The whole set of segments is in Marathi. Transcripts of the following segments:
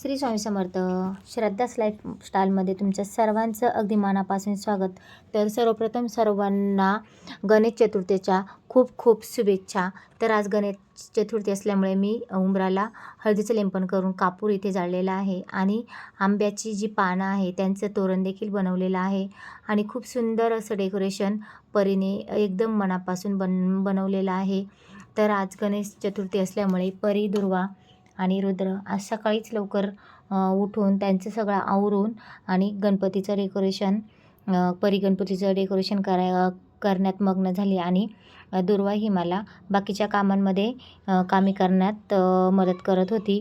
श्री स्वामी समर्थ श्रद्धास लाईफ स्टाईलमध्ये तुमच्या सर्वांचं अगदी मनापासून स्वागत. तर सर्वप्रथम सर्वांना गणेश चतुर्थीच्या खूप खूप शुभेच्छा. तर आज गणेश चतुर्थी असल्यामुळे मी उंबराला हळदीचं लेंपण करून कापूर इथे जाळलेला आहे आणि आंब्याची जी पानं आहे त्यांचं तोरण देखील बनवलेलं आहे आणि खूप सुंदर असं डेकोरेशन परीने एकदम मनापासून बन बनवलेलं आहे. तर आज गणेश चतुर्थी असल्यामुळे परी दुर्वा आणि रुद्र आज सकाळीच लवकर उठून त्यांचं सगळं आवरून आणि गणपतीचं डेकोरेशन परी गणपतीचं डेकोरेशन करा करण्यात मग्न झाली आणि दुर्वा ही मला बाकीच्या कामांमध्ये कामी करण्यात मदत करत होती.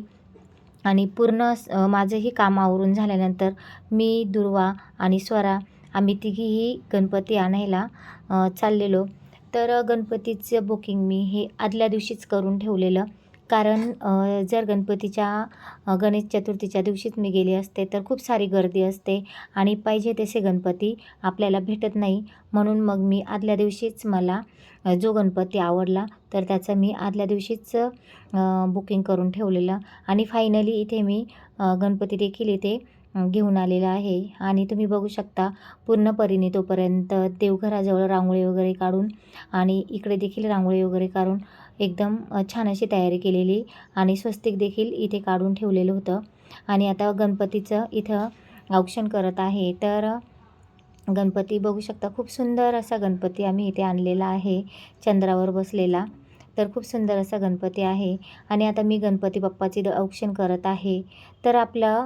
आणि पूर्ण माझंही काम आवरून झाल्यानंतर मी दुर्वा आणि स्वरा आम्ही तिघीही गणपती आणायला चाललेलो. तर गणपतीचं बुकिंग मी हे आदल्या दिवशीच करून ठेवलेलं. कारण जर गणपतीच्या गणेश चतुर्थीच्या दिवशीच मी गेले असते तर खूप सारी गर्दी असते आणि पाहिजे तसे गणपती आपल्याला भेटत नाही. म्हणून मग मी आदल्या दिवशीच मला जो गणपती आवडला तर त्याचं मी आदल्या दिवशीच बुकिंग करून ठेवलेलं. आणि फायनली इथे मी गणपती देखील इथे घेऊन आलेला आहे. आणि तुम्ही बघू शकता पूर्ण परीने तोपर्यंत देवघराजवळ रांगोळी वगैरे काढून आणि इकडे देखील रांगोळी वगैरे काढून एकदम छान अशी तयारी केलेली आणि स्वस्तिक देखील इथे काढून ठेवलेलं होतं. आणि आता गणपतीचं इथं औक्षण करत आहे. तर गणपती बघू शकता खूप सुंदर असा गणपती आम्ही इथे आणलेला आहे. चंद्रावर बसलेला तर खूप सुंदर असा गणपती आहे. आणि आता मी गणपती बाप्पाची औक्षण करत आहे. तर आपलं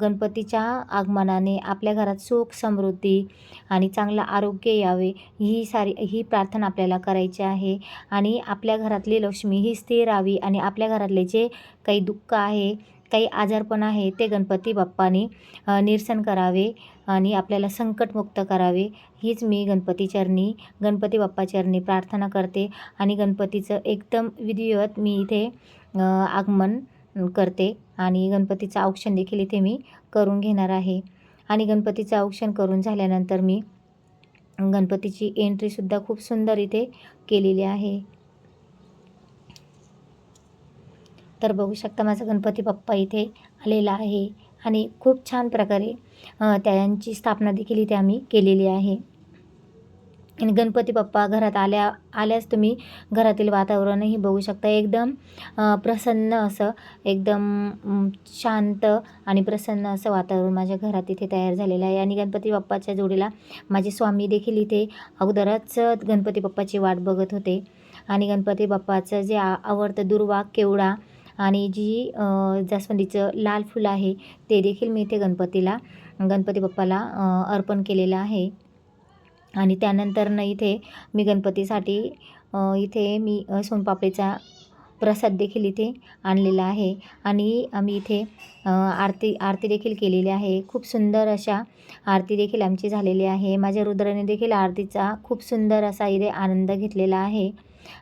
गणपतीच्या आगमनाने आपल्या घरात सुख समृद्धी आणि चांगलं आरोग्य यावे ही सारी ही प्रार्थना आपल्याला करायची आहे. आणि आपल्या घरातली लक्ष्मी ही स्थिर राहावी आणि आपल्या घरातले जे काही दुःख आहे काही आजारपण आहे ते गणपती बाप्पानी निरसन करावे आणि आपल्याला संकटमुक्त करावे. हीच मी गणपती चरणी गणपती बाप्पा चरणी प्रार्थना करते. आणि गणपतीचं एकदम विधिवत मी इथे आगमन करते आणि गणपतीचं औक्षण देखील इथे मी करून घेणार आहे. आणि गणपतीचं औक्षण करून झाल्यानंतर मी गणपतीची एंट्रीसुद्धा खूप सुंदर इथे केलेली आहे. तर बघू शकता माझा गणपती बाप्पा इथे आलेला आहे आणि खूप छान प्रकारे त्यांची स्थापना देखील इथे आम्ही केलेली आहे. आणि गणपती बाप्पा घरात आल्या आल्यास तुम्ही घरातील वातावरणही बघू शकता. एकदम प्रसन्न असं एकदम शांत आणि प्रसन्न असं वातावरण माझ्या घरात इथे तयार झालेलं आहे. आणि गणपती बाप्पाच्या जोडीला माझे स्वामी देखील इथे अगोदरच गणपती बाप्पाची वाट बघत होते. आणि गणपती बाप्पाचं जे आवडतं दुर्वा केवडा आणि जी जास्वंदीचं लाल फुलं आहे ते देखील मी इथे गणपतीला गणपती बाप्पाला अर्पण केलेलं आहे. आणि त्यानंतरनं इथे मी गणपतीसाठी इथे मी सोनपापडीचा प्रसाद देखील इथे आणलेला आहे. आणि आम्ही इथे आरती आरती देखील केलेली आहे. खूप सुंदर अशा आरती देखील आमची झालेली आहे. माझ्या रुद्राने देखील आरतीचा खूप सुंदर असा इथे आनंद घेतलेला आहे.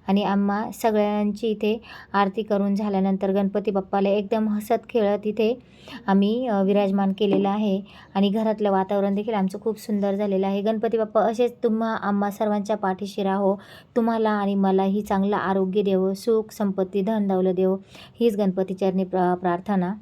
आणि आम्हा सगळ्यांची इथे आरती करून झाल्यानंतर गणपती बाप्पाला एकदम हसत खेळत इथे आम्ही विराजमान केलेलं आहे. आणि घरातलं वातावरण देखील आमचं खूप सुंदर झालेलं आहे. गणपती बाप्पा असेच तुम्हा आम्हा सर्वांच्या पाठीशी राहो. तुम्हाला आणि मलाही चांगलं आरोग्य देवो सुख संपत्ती धन दौलं देवो. हीच गणपतीचरणी प्र प्रार्थना.